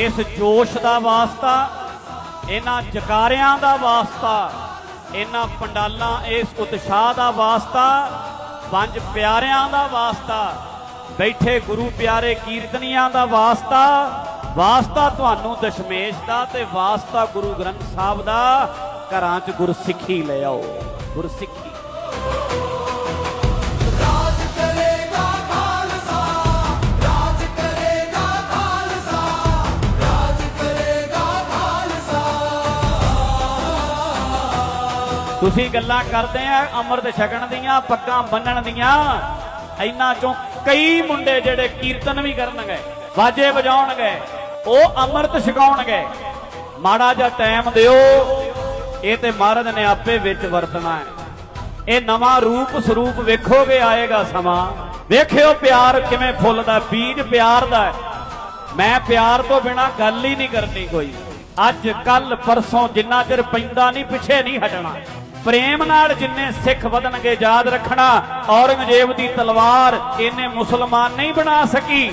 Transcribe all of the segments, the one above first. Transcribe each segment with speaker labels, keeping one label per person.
Speaker 1: ਇਸ ਜੋਸ਼ ਦਾ ਵਾਸਤਾ, ਇਹਨਾਂ ਜਕਾਰਿਆਂ ਦਾ ਵਾਸਤਾ, ਇਹਨਾਂ ਪੰਡਾਲਾਂ ਇਸ ਉਤਸ਼ਾਹ ਦਾ ਵਾਸਤਾ, ਪੰਜ ਪਿਆਰਿਆਂ ਦਾ ਵਾਸਤਾ, ਬੈਠੇ ਗੁਰੂ ਪਿਆਰੇ ਕੀਰਤਨੀਆਂ ਦਾ ਵਾਸਤਾ ਵਾਸਤਾ ਤੁਹਾਨੂੰ ਦਸ਼ਮੇਸ਼ ਦਾ ਤੇ ਵਾਸਤਾ ਗੁਰੂ ਗ੍ਰੰਥ ਸਾਹਿਬ ਦਾ, ਘਰਾਂ 'ਚ ਗੁਰਸਿੱਖੀ ਲੈ ਆਓ, ਗੁਰਸਿੱਖੀ। ਤੁਸੀਂ ਗੱਲਾਂ ਕਰਦੇ ਆ, ਅੰਮ੍ਰਿਤ ਛਕਣ ਦੀਆਂ, ਪੱਗਾਂ ਬੰਨਣ ਦੀਆਂ ਇਹਨਾਂ ਚੋਂ ਕਈ ਮੁੰਡੇ ਜਿਹੜੇ ਕੀਰਤਨ ਵੀ ਕਰਨਗੇ, ਵਾਜੇ ਵਜਾਉਣਗੇ, ਉਹ ਅੰਮ੍ਰਿਤ ਛਕਾਉਣਗੇ। ਮਾੜਾ ਜਿਹਾ ਟਾਈਮ ਦਿਓ, ਇਹ ਤੇ ਮਹਾਰਾਜ ਨੇ ਆਪੇ ਵਿੱਚ ਵਰਤਣਾ ਹੈ। ਇਹ ਨਵਾਂ ਰੂਪ ਸਰੂਪ ਵੇਖੋਗੇ, ਆਏਗਾ ਸਮਾਂ। ਵੇਖਿਓ ਪਿਆਰ ਕਿਵੇਂ ਫੁੱਲਦਾ, ਬੀਜ ਪਿਆਰ ਦਾ ਹੈ। ਮੈਂ ਪਿਆਰ ਤੋਂ ਬਿਨਾ ਗੱਲ ਹੀ ਨਹੀਂ ਕਰਨੀ ਕੋਈ। ਅੱਜ ਕੱਲ ਪਰਸੋਂ ਜਿੰਨਾ ਚਿਰ ਪੈਂਦਾ ਨਹੀਂ, ਪਿੱਛੇ ਨਹੀਂ ਹਟਣਾ। ਪ੍ਰੇਮ ਨਾਲ ਜਿੰਨੇ ਸਿੱਖ ਵਧਣਗੇ ਯਾਦ ਰੱਖਣਾ, ਔਰੰਗਜ਼ੇਬ ਦੀ ਤਲਵਾਰ ਇਹਨੇ ਮੁਸਲਮਾਨ ਨਹੀਂ ਬਣਾ ਸਕੀ।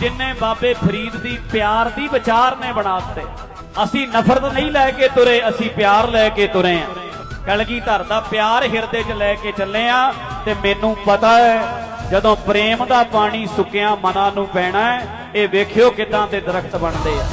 Speaker 1: ਜਿੰਨੇ ਬਾਬੇ ਫਰੀਦ ਦੀ ਪਿਆਰ ਦੀ ਵਿਚਾਰ ਨੇ ਬਣਾਤੇ ਅਸੀਂ ਨਫ਼ਰਤ ਨਹੀਂ ਲੈ ਕੇ ਤੁਰੇ, ਅਸੀਂ ਪਿਆਰ ਲੈ ਕੇ ਤੁਰੇ ਆ ਕਲਗੀਧਰ ਦਾ ਪਿਆਰ ਹਿਰਦੇ 'ਚ ਲੈ ਕੇ ਚੱਲੇ ਆ ਤੇ ਮੈਨੂੰ ਪਤਾ ਹੈ, ਜਦੋਂ ਪ੍ਰੇਮ ਦਾ ਪਾਣੀ ਸੁੱਕਿਆ ਮਨਾਂ ਨੂੰ ਪੈਣਾ ਹੈ, ਇਹ ਵੇਖਿਓ ਕਿਦਾਂ ਦੇ ਦਰਖਤ ਬਣਦੇ ਆ।